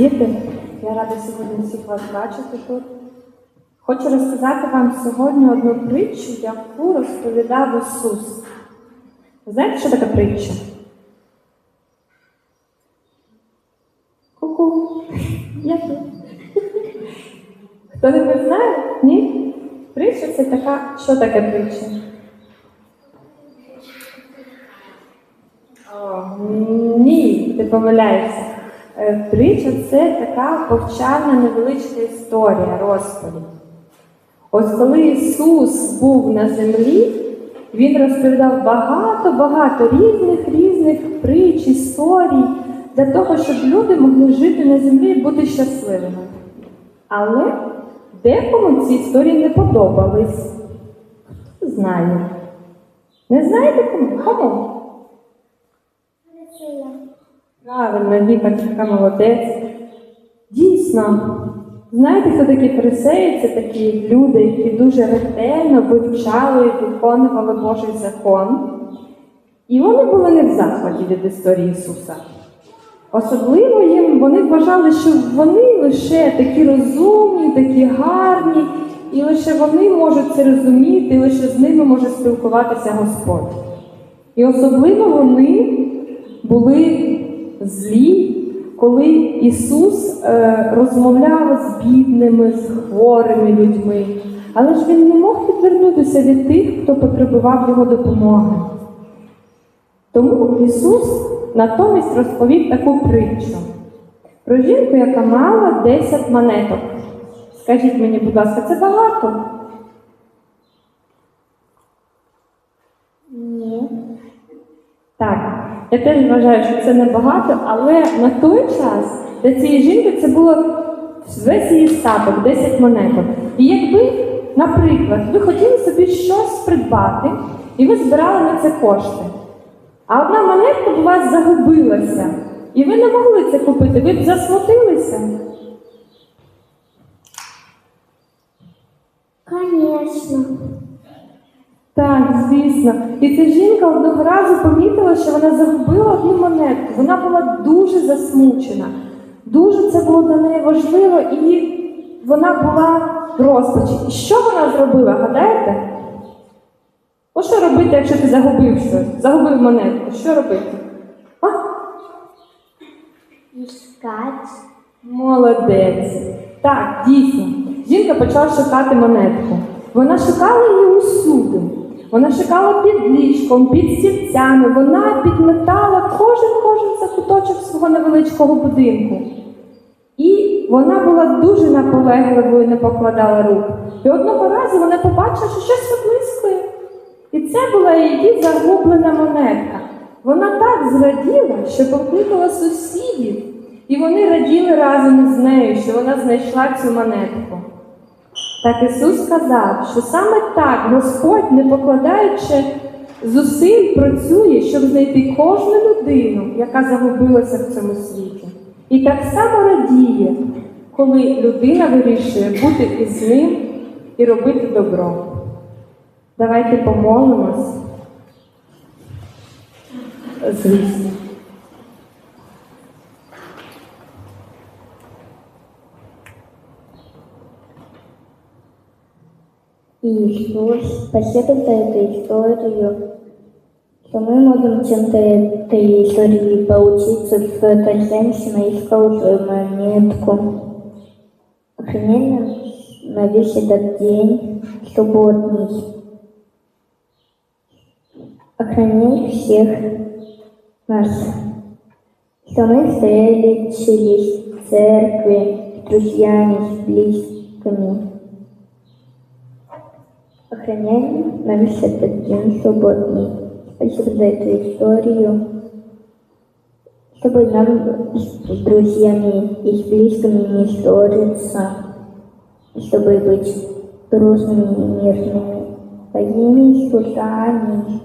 Я рада сьогодні всіх вас бачити тут. Хочу розказати вам сьогодні одну притчу, яку розповідав Ісус. Ви знаєте, що таке притча? Ку-ку. Я тут. Хто не знає? Ні? Притча це така, що таке притча? О, ні, ти помиляєшся. Е, Притча це така повчальна невеличка історія, розповідь. Ось коли Ісус був на землі, Він розповідав багато-багато різних різних притч, історій для того, щоб люди могли жити на землі і бути щасливими. Але декому ці історії не подобались. Хто знає? Не знаєте кому? Кому? Правильно, Віка така молодець. Дійсно, знаєте, хто такі фарисеї? Це такі люди, які дуже ретельно вивчали і виконували Божий закон. І вони були не в захваті від історії Ісуса. Особливо їм вони вважали, що вони лише такі розумні, такі гарні, і лише вони можуть це розуміти, і лише з ними може спілкуватися Господь. І особливо вони були злі, коли Ісус е, розмовляв з бідними, з хворими людьми. Але ж він не мог відвернутися від тих, хто потребував його допомоги. Тому Ісус натомість розповів таку притчу про жінку, яка мала 10 монеток. Скажіть мені, будь ласка, це багато? Ні. Так, я теж вважаю, що це небагато, але на той час для цієї жінки це було весь її статок, 10 монеток. І якби, наприклад, ви хотіли собі щось придбати, і ви збирали на це кошти, а одна монетка у вас загубилася, і ви не могли це купити, ви б засмутилися. Конечно. Так, звісно. І ця жінка одного разу помітила, що вона загубила одну монетку. Вона була дуже засмучена. Дуже це було для неї важливо, і вона була в розпачі. І що вона зробила, гадаєте? От що робити, якщо ти загубив щось? Загубив монетку. Що робити? А? Искать. Молодець. Так, дійсно. Жінка почала шукати монетку. Вона шукала її усюди. Вона шукала під ліжком, під стільцями. Вона підметала кожен кожен закуточок свого невеличкого будинку. І вона була дуже наполегливою, не покладала рук. І одного разу вона побачила, що щось виблискує. І це була її загублена монетка. Вона так зраділа, що покликала сусідів, і вони раділи разом із нею, що вона знайшла цю монетку. Так Ісус сказав, що саме так Господь, не покладаючи зусиль, працює, щоб знайти кожну людину, яка загубилася в цьому світі. І так само радіє, коли людина вирішує бути із ним і робити добро. Давайте помолимось. Звісно. Иисус, спасибо за эту историю, что мы можем чем-то этой истории поучиться, что эта женщина искала свою монетку. Охрани нас на весь этот день субботний. Охрани всех нас, что мы встретились в церкви с друзьями, с близкими. Охраняй на весь этот день субботний. Спасибо за эту историю. Чтобы нам с друзьями и с близкими не ссориться. Чтобы быть дружными и мирными. Во имя Иисуса. Аминь.